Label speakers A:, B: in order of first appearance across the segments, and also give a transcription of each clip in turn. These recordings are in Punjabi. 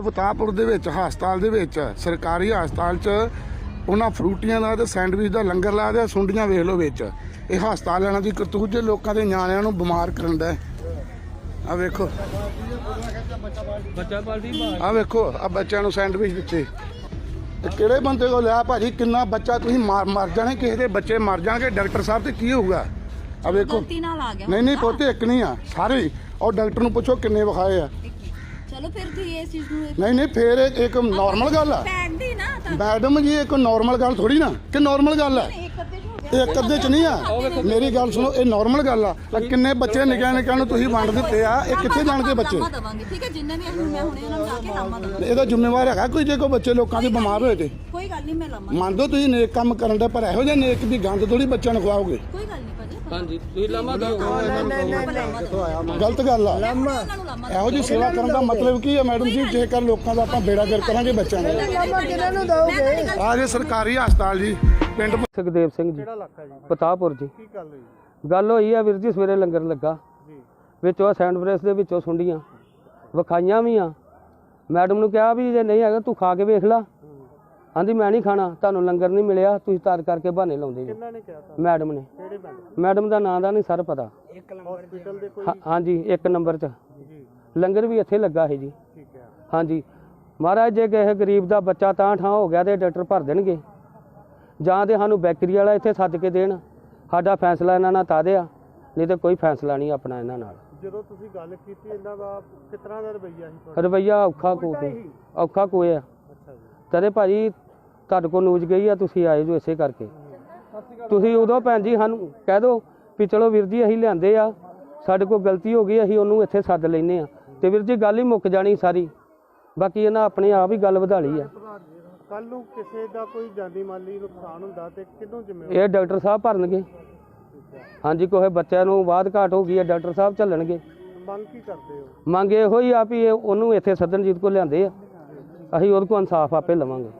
A: ਵਤਾਪੁਰ ਦੇ ਵਿੱਚ ਹਸਪਤਾਲ ਦੇ ਵਿੱਚ ਸਰਕਾਰੀ ਹਸਪਤਾਲ 'ਚ ਉਹਨਾਂ ਫਰੂਟੀਆਂ ਦਾ ਤੇ ਸੈਂਡਵਿਚ ਦਾ ਲੰਗਰ ਲਾ ਦਿਆ ਸੁੰਡੀਆਂ ਵੇਖ ਲਓ ਵਿੱਚ। ਇਹ ਹਸਪਤਾਲ ਵਾਲਿਆਂ ਦੀ ਕਰਤੂਤ ਜੇ ਲੋਕਾਂ ਦੇ ਨਿਆਣਿਆਂ ਨੂੰ ਬਿਮਾਰ ਕਰਨ ਦਾ ਆ ਵੇਖੋ।
B: ਬੱਚਾ ਪਾਲਟੀ
A: ਆ ਵੇਖੋ ਆ ਬੱਚਿਆਂ ਨੂੰ ਸੈਂਡਵਿਚ ਦਿੱਤੇ। ਤੇ ਕਿਹੜੇ ਬੰਦੇ ਕੋ ਲਿਆ ਭਾਜੀ? ਕਿੰਨਾ ਬੱਚਾ ਤੁਸੀਂ ਮਾਰ ਮਰ ਜਾਣੇ ਕਿਸੇ ਦੇ ਬੱਚੇ ਮਰ ਜਾਣਗੇ ਡਾਕਟਰ ਸਾਹਿਬ ਤੇ ਕੀ ਹੋਊਗਾ? ਆ ਵੇਖੋ ਨਹੀਂ ਨਹੀਂ ਪੋਤੇ ਇੱਕ ਨਹੀਂ ਆ ਸਾਰੇ। ਔਰ ਡਾਕਟਰ ਨੂੰ ਪੁੱਛੋ ਕਿੰਨੇ ਵਿਖਾਏ ਆ।
C: ਚਲੋ ਫਿਰ ਤੁਸੀਂ ਇਸ ਚੀਜ਼ ਨੂੰ
A: ਨਹੀਂ ਨਹੀਂ ਫੇਰ ਇਹ ਇੱਕ ਨਾਰਮਲ ਗੱਲ ਆ।
C: ਨਾ ਤਾਂ।
A: ਮੈਡਮ ਜੀ ਇਹ ਕੋਈ ਨਾਰਮਲ ਗੱਲ ਥੋੜੀ ਨਾ ਕਿ ਨਾਰਮਲ ਗੱਲ ਹੈ
C: ਇੱਕ ਅੱਧੇ ਚ ਹੋ ਗਿਆ।
A: ਇਹ ਇੱਕ ਅੱਧੇ ਚ ਨਹੀਂ ਆ। ਮੇਰੀ ਗੱਲ ਸੁਣੋ ਇਹ ਨਾਰਮਲ ਗੱਲ ਆ। ਆਹ ਕਿੰਨੇ ਬੱਚੇ ਨਿੱਕਿਆਂ ਨਿੱਕਿਆਂ ਨੂੰ ਤੁਸੀਂ ਵੰਡ ਦਿੱਤੇ ਆ ਇਹ ਕਿੱਥੇ ਜਾਣਗੇ ਬੱਚੇ?
C: ਲਾਮਾ ਦਵਾਂਗੇ ਠੀਕ ਹੈ? ਜਿੰਨੇ ਵੀ ਅਸੀਂ ਮੈਂ ਹੁਣੇ ਉਹਨਾਂ ਨੂੰ ਜਾ ਕੇ ਲਾਮਾ ਦਵਾਂਗੇ।
A: ਇਹਦਾ ਜ਼ਿੰਮੇਵਾਰ ਹੈਗਾ ਕੋਈ ਜੇ ਕੋਈ ਬੱਚੇ ਲੋਕਾਂ ਦੇ ਬਿਮਾਰ ਹੋਏ ਤੇ।
C: ਕੋਈ ਗੱਲ ਨਹੀਂ ਮੈਂ ਲਾਮਾ
A: ਮੰਨ ਦੋ ਤੁਸੀਂ ਨੇਕ ਕੰਮ ਕਰਨ ਦਾ ਪਰ ਇਹੋ ਜਿਹੇ ਨੇਕ ਦੀ ਗੰਦ ਥੋੜੀ ਬੱਚਿਆਂ ਨੂੰ ਖਵਾਓਗੇ।
C: ਕੋਈ ਗੱਲ ਨਹੀਂ
B: ਹਾਂਜੀ ਤੁਸੀਂ ਲਾਮਾ ਦਿਓ
A: ਗਲਤ ਗੱਲ ਆ। ਇਹੋ ਜਿਹੀ ਸੇਵਾ ਕਰਨ ਦਾ ਮਤਲਬ ਕੀ ਹੈ ਮੈਡਮ ਜੀ? ਜੇਕਰ ਲੋਕਾਂ ਦਾ ਆਪਾਂ ਬੇੜਾ ਗਰ ਕਰਾਂਗੇ ਬੱਚਿਆਂ ਦਾ। ਆ ਜੇ ਸਰਕਾਰੀ ਹਸਪਤਾਲ ਜੀ ਪਿੰਡ
B: ਸੁਖਦੇਵ ਸਿੰਘ ਜੀ ਪਤਾਪੁਰ ਜੀ? ਕੀ ਗੱਲ ਹੋਈ? ਗੱਲ ਹੋਈ ਆ ਵੀਰ ਜੀ ਸਵੇਰੇ ਲੰਗਰ ਲੱਗਾ। ਜੀ। ਵਿੱਚ ਉਹ ਸੈਂਡਵਿਚ ਦੇ ਵਿੱਚੋਂ ਸੁੰਡੀਆਂ। ਵਿਖਾਈਆਂ ਵੀ ਆ। ਮੈਡਮ ਨੂੰ ਕਿਹਾ ਵੀ ਜੇ ਨਹੀਂ ਹੈਗਾ ਤੂੰ ਖਾ ਕੇ ਵੇਖ ਲੈ। ਆਂਦੀ ਮੈਂ ਨਹੀਂ ਖਾਣਾ ਤੁਹਾਨੂੰ ਲੰਗਰ ਨਹੀਂ ਮਿਲਿਆ ਤੁਸੀਂ ਤਾਰ ਕਰਕੇ ਬਹਾਨੇ ਲਾਉਂਦੇ ਜੀ।
D: ਕਿੰਨਾ ਨੇ ਕਿਹਾ ਤਾਂ
B: ਮੈਡਮ ਨੇ।
D: ਕਿਹੜੇ
B: ਮੈਡਮ? ਦਾ ਨਾਂ ਦਾ ਨਹੀਂ ਸਰ ਪਤਾ।
D: ਹਸਪੀਟਲ ਦੇ ਕੋਈ
B: ਹਾਂ- ਹਾਂਜੀ ਇੱਕ ਨੰਬਰ 'ਚ।
D: ਜੀ।
B: ਲੰਗਰ ਵੀ ਇੱਥੇ ਲੱਗਾ ਹੈ ਜੀ।
D: ਠੀਕ ਹੈ।
B: ਹਾਂਜੀ। ਮਹਾਰਾਜ ਜੇ ਕਿਸੇ ਗਰੀਬ ਦਾ ਬੱਚਾ ਤਾਂ ਠਾਂ ਹੋ ਗਿਆ ਤੇ ਡਾਕਟਰ ਭਰ ਦੇਣਗੇ। ਜਾਂ ਤੇ ਸਾਨੂੰ ਬੈਕਰੀ ਵਾਲਾ ਇੱਥੇ ਸੱਦ ਕੇ ਦੇਣ। ਸਾਡਾ ਫੈਸਲਾ ਇਹਨਾਂ ਨਾਲ ਤਾਂ ਦਿਆ। ਨਹੀਂ ਤੇ ਕੋਈ ਫੈਸਲਾ ਨਹੀਂ ਆਪਣਾ ਇਹਨਾਂ ਨਾਲ।
D: ਜਦੋਂ ਤੁਸੀਂ ਗੱਲ ਕੀਤੀ ਇਹਨਾਂ ਦਾ ਤਰ੍ਹਾਂ ਦਾ ਰਵਈਆ ਸੀ ਤੁਹਾਡਾ?
B: ਰਵਈਆ ਔਖਾ ਕੋ ਔਖਾ ਕੋਇਆ
D: ਅੱਛਾ ਜੀ।
B: ਤਦੇ ਭਾਜੀ ਤੁਹਾਡੇ ਕੋਲ ਨਿਊਜ਼ ਗਈ ਆ ਤੁਸੀਂ ਆਏ ਜੋ ਇਸੇ ਕਰਕੇ। ਤੁਸੀਂ ਉਦੋਂ ਭੈਣ ਜੀ ਸਾਨੂੰ ਕਹਿ ਦਿਓ ਵੀ ਚਲੋ ਵੀਰ ਜੀ ਅਸੀਂ ਲਿਆਂਦੇ ਆ। ਸਾਡੇ ਕੋਲ ਗਲਤੀ ਹੋ ਗਈ ਅਸੀਂ ਉਹਨੂੰ ਇੱਥੇ ਸੱਦ ਲੈਨੇ ਆ। ਤੇ ਵੀਰ ਜੀ ਗੱਲ ਹੀ ਮੁੱਕ ਜਾਣੀ ਸਾਰੀ। ਬਾਕੀ ਇਹਨਾਂ ਆਪਣੇ ਆਪ ਹੀ ਗੱਲ ਵਧਾ ਲਈ ਆ।
D: ਕੱਲ ਨੂੰ ਕਿਸੇ ਦਾ ਕੋਈ ਜਾਨੀ ਮਾਲੀ ਨੁਕਸਾਨ ਹੁੰਦਾ ਤੇ ਕਿਹਨੂੰ ਜ਼ਿੰਮੇਵਾਰ?
B: ਇਹ ਡਾਕਟਰ ਸਾਹਿਬ ਭਰਨਗੇ। ਹਾਂਜੀ ਕੋਈ ਬੱਚਿਆਂ ਨੂੰ ਬਾਅਦ ਘਾਟ ਹੋ ਗਈ ਹੈ ਡਾਕਟਰ ਸਾਹਿਬ ਚੱਲਣਗੇ
D: ਮੰਗ ਕੀ ਕਰਦੇ ਹੋ?
B: ਮੰਗ ਇਹੋ ਹੀ ਆ ਵੀ ਇਹ ਉਹਨੂੰ ਇੱਥੇ ਸੱਦਨਜੀਤ ਕੋ ਲਿਆਂਦੇ ਆ। ਅਸੀਂ ਉਹਦੇ ਕੋਲ ਇਨਸਾਫ ਆਪੇ ਲਵਾਂਗੇ।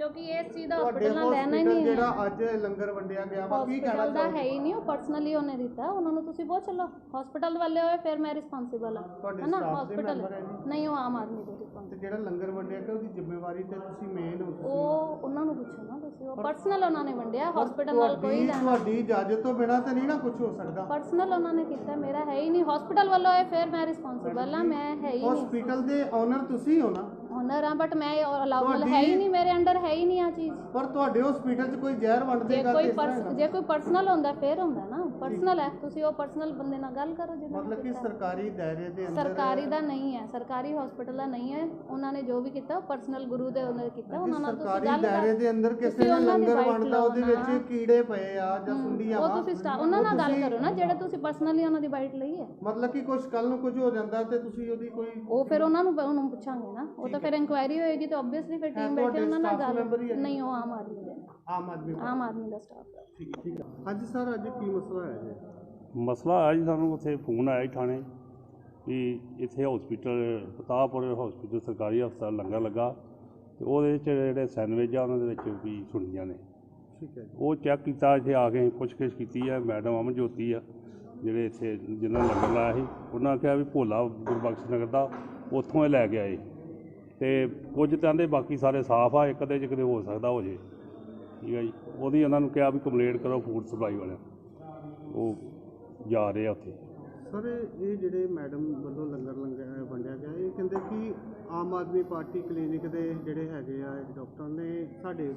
E: ਕਿਉਂਕਿ ਇਸ ਚੀਜ਼ ਦਾ ਹਸਪੀਟਲ ਲੈਣਾ ਹੀ ਨਹੀਂ ਹੈ
D: ਜਿਹੜਾ ਅੱਜ ਲੰਗਰ ਵੰਡਿਆ ਗਿਆ ਵਾ ਕੀ ਕਹਿਣਾ
E: ਹਸਪੀਟਲ ਦਾ ਹੈ ਹੀ ਨਹੀਂ ਉਹ ਪਰਸਨਲੀ ਉਹਨੇ ਦਿੱਤਾ। ਉਹਨਾਂ ਨੂੰ ਤੁਸੀਂ ਪੁੱਛ ਲਓ। ਹਸਪੀਟਲ ਵਾਲੇ ਹੋਏ ਫਿਰ ਮੈਂ ਰਿਸਪਾਂਸਿਬਲ ਹਾਂ।
D: ਤੁਹਾਡੇ
E: ਹੈ ਨਾ
D: staff ਦੇ
E: ਹਸਪੀਟਲ
D: member ਹੈ ਜੀ?
E: ਨਹੀਂ ਉਹ ਆਮ ਆਦਮੀ ਦੇ ਰਿਸਪਾਂਸਿਬਲ
D: ਤੇ ਜਿਹੜਾ ਲੰਗਰ ਵੰਡਿਆ ਗਿਆ ਉਹਦੀ ਜ਼ਿੰਮੇਵਾਰੀ ਤੇ ਤੁਸੀਂ ਮੇਨ ਹੋ ਤੁਸੀਂ?
E: ਉਹ ਉਹਨਾਂ ਨੂੰ ਪੁੱਛੋ ਨਾ ਤੁਸੀਂ। ਉਹ ਪਰਸਨਲ ਉਹਨਾਂ ਨੇ ਵੰਡਿਆ ਹਸਪੀਟਲ ਨਾਲ ਕੋਈ
D: ਤੁਹਾਡੀ
E: ਲੈਣਾ
D: ਤੁਹਾਡੀ ਇਜਾਜ਼ਤ ਤੋਂ ਬਿਨਾਂ ਤਾਂ ਨਹੀਂ ਨਾ ਕੁਝ ਹੋ ਸਕਦਾ।
E: ਪਰਸਨਲ ਉਹਨਾਂ ਨੇ ਕੀਤਾ ਮੇਰਾ ਹੈ ਹੀ ਨਹੀਂ। ਹਸਪੀਟਲ ਵੱਲੋਂ ਹੋਏ ਫਿਰ ਮੈਂ ਰਿਸਪਾਂਸਿਬਲ ਹਾਂ ਮੈਂ ਹੈ ਹੀ ਨਹੀਂ।
D: ਹਸਪੀਟਲ ਦੇ ਓਨਰ ਤੁਸੀਂ ਹੋ ਨਾ।
E: ਓਨਰ ਹਾਂ ਬਟ ਮੈਂ ਅਲਾਉਬਲ ਹੈ ਹੀ ਨਹੀਂ ਮੇਰੇ ਅੰਡਰ ਹੈ ਹੀ ਨਹੀਂ ਆ ਚੀਜ਼।
D: ਪਰ ਤੁਹਾਡੇ ਹਸਪੀਟਲ 'ਚ ਕੋਈ ਜ਼ਹਿਰ ਵੰਡ
E: ਜੇ
D: ਦੇਗਾ
E: ਕੋਈ ਪਰਸ? ਜੇ ਕੋਈ ਪਰਸਨਲ ਹੁੰਦਾ ਫਿਰ ਹੁੰਦਾ ਨਾ। ਪਰਸਨਲ ਹੈ ਤੁਸੀਂ ਉਹ ਪਰਸਨਲ ਬੰਦੇ ਨਾਲ ਗੱਲ ਕਰੋ ਜਿੱਦਾਂ
D: ਮਤਲਬ ਕਿ ਸਰਕਾਰੀ ਦਾਇਰੇ ਦੇ ਅੰਦਰ
E: ਸਰਕਾਰੀ ਦਾ ਨਹੀਂ ਹੈ ਸਰਕਾਰੀ ਹਸਪੀਟਲ ਦਾ ਨਹੀਂ ਹੈ। ਉਹਨਾਂ ਨੇ ਜੋ ਵੀ ਕੀਤਾ ਪਰਸਨਲ ਗੁਰੂ ਦੇ ਉਹਨਾਂ ਨੇ ਕੀਤਾ ਉਹਨਾਂ ਨਾਲ ਤੁਸੀਂ
D: ਸਰਕਾਰੀ
E: ਗੱਲ
D: ਦਾਇਰੇ ਦੇ ਅੰਦਰ ਕਿਸੇ ਨੇ ਲੰਗਰ ਵੰਡਦਾ ਉਹਦੇ। ਵਿੱਚ ਕੀੜੇ ਪਏ ਆ ਜਾਂ ਸੁੰਡੀਆਂ
E: ਉਹ
D: ਵਾ।
E: ਤੁਸੀਂ ਸਟਾ ਉਹਨਾਂ ਨਾਲ ਗੱਲ ਕਰੋ ਨਾ ਜਿਹੜੇ ਤੁਸੀਂ ਪਰਸਨਲੀ ਉਹਨਾਂ ਦੀ ਬਾਈਟ ਲਈ ਹੈ।
D: ਮਤਲਬ ਕਿ ਕੁਝ ਕੱਲ ਨੂੰ ਕੁਝ ਹੋ ਜਾਂਦਾ ਤੇ ਤੁਸੀਂ ਉਹਦੀ ਕੋਈ
E: ਉਹ ਫਿਰ ਉਹਨਾਂ ਨੂੰ ਉਹਨੂੰ ਪੁੱਛਾਂਗੇ ਨਾ। ਉਹ ਤਾਂ ਫਿਰ ਇਨਕੁਆਇਰੀ ਹੋਏਗੀ ਤਾਂ ਆਬਵੀਅਸਲੀ ਫਿਰ ਟੀਮ ਬੈਠੇ ਉਹਨਾਂ ਨਾਲ ਗੱਲ? ਨਹੀਂ ਉਹ ਆਮ ਆਦਮੀ ਦੇ।
D: ਆਮ ਆਦਮੀ
E: ਆਮ ਆਦਮੀ ਦਾ ਸਟਾਫ
D: ਠੀਕ ਠੀਕ ਹੈ। ਹਾਂਜੀ ਸਰ ਅੱਜ ਕੀ ਮਸਲਾ ਹੈ ਜੀ?
F: ਮਸਲਾ ਆਇਆ ਜੀ ਸਾਨੂੰ ਉੱਥੇ ਫੋਨ ਆਇਆ ਜੀ ਥਾਣੇ ਵੀ ਇੱਥੇ ਹਸਪੀਟਲ ਪਤਾਪੁਰ ਹਸਪੀਟਲ ਸਰਕਾਰੀ ਹਸਪਤਾਲ ਲੰਗਰ ਲੱਗਾ। ਤੇ ਉਹਦੇ ਵਿੱਚ ਜਿਹੜੇ ਸੈਂਡਵਿਚ ਆ ਉਹਨਾਂ ਦੇ ਵਿੱਚ ਵੀ ਸੁਣੀਆਂ ਨੇ।
D: ਠੀਕ ਹੈ ਜੀ।
F: ਉਹ ਚੈੱਕ ਕੀਤਾ ਇੱਥੇ ਆ ਕੇ ਪੁੱਛਗਿੱਛ ਕੀਤੀ ਹੈ ਮੈਡਮ ਅਮਨ ਜੋਤੀ ਆ ਜਿਹੜੇ ਇੱਥੇ ਜਿਨ੍ਹਾਂ ਨੇ ਲੰਗਰ ਲਾਇਆ ਸੀ। ਉਹਨਾਂ ਕਿਹਾ ਵੀ ਭੋਲਾ ਗੁਰਬਖਸ਼ ਨਗਰ ਦਾ ਉੱਥੋਂ ਇਹ ਲੈ ਕੇ ਆਏ। ਤੇ ਕੁਝ ਤਾਂ ਦੇ ਬਾਕੀ ਸਾਰੇ ਸਾਫ਼ ਆ ਇੱਕ ਅੱਧੇ ਚ ਕਿਤੇ ਹੋ ਸਕਦਾ ਹੋ ਜੇ। ਠੀਕ ਹੈ ਜੀ। ਉਹਦੀ ਉਹਨਾਂ ਨੂੰ ਕਿਹਾ ਵੀ ਕੰਪਲੇਂਟ ਕਰੋ ਫੂਡ ਸਪਲਾਈ ਵਾਲਿਆਂ ਉਹ ਜਾ ਰਹੇ ਆ ਉੱਥੇ।
D: ਸਰ ਇਹ ਜਿਹੜੇ ਮੈਡਮ ਵੱਲੋਂ ਲੰਗਰ ਲੰਗਰ ਵੰਡਿਆ ਗਿਆ ਇਹ ਕਹਿੰਦੇ ਕਿ ਆਮ ਆਦਮੀ ਪਾਰਟੀ ਕਲੀਨਿਕ ਦੇ ਜਿਹੜੇ ਹੈਗੇ ਆ ਡਾਕਟਰ ਨੇ ਸਾਡੇ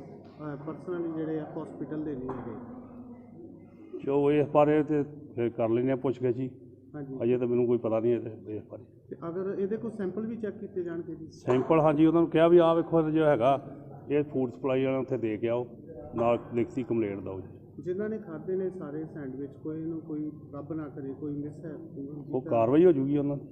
D: ਪਰਸਨਲੀ ਜਿਹੜੇ ਆ ਹਸਪੀਟਲ ਦੇ ਨਹੀਂ ਹੈਗੇ।
F: ਜੋ ਇਸ ਬਾਰੇ ਤੇ ਫਿਰ ਕਰ ਹਾਂ ਪੁੱਛ ਗਏ ਜੀ ਅਜੇ ਤਾਂ ਮੈਨੂੰ ਕੋਈ ਪਤਾ ਨਹੀਂ ਇਹਦੇ ਇਸ ਬਾਰੇ
D: ਤੇ ਅਗਰ ਇਹਦੇ ਕੋਈ ਸੈਂਪਲ ਵੀ ਚੈੱਕ ਕੀਤੇ ਜਾਣਗੇ ਜੀ
F: ਸੈਂਪਲ ਹਾਂਜੀ ਉਹਨਾਂ ਨੂੰ ਕਿਹਾ ਵੀ ਆਹ ਵੇਖੋ ਜੋ ਹੈਗਾ ਇਹ ਫੂਡ ਸਪਲਾਈ ਵਾਲਾ ਉੱਥੇ ਦੇ ਕੇ ਆਓ। ਨਾਲ ਲਿਖਤੀ ਕੰਪਲੇਂਟ ਦਿਓ ਜੀ।
D: ਜਿਨ੍ਹਾਂ ਨੇ ਖਾਦੇ ਨੇ ਸਾਰੇ ਸੈਂਡਵਿਚ ਕੋਈ ਨੂੰ ਕੋਈ ਰੱਬ ਨਾ ਕਰੇ ਕੋਈ ਮਿਸ ਹੈ?
F: ਉਹ ਕਾਰਵਾਈ ਹੋ ਜੂਗੀ ਉਹਨਾਂ ਦੀ।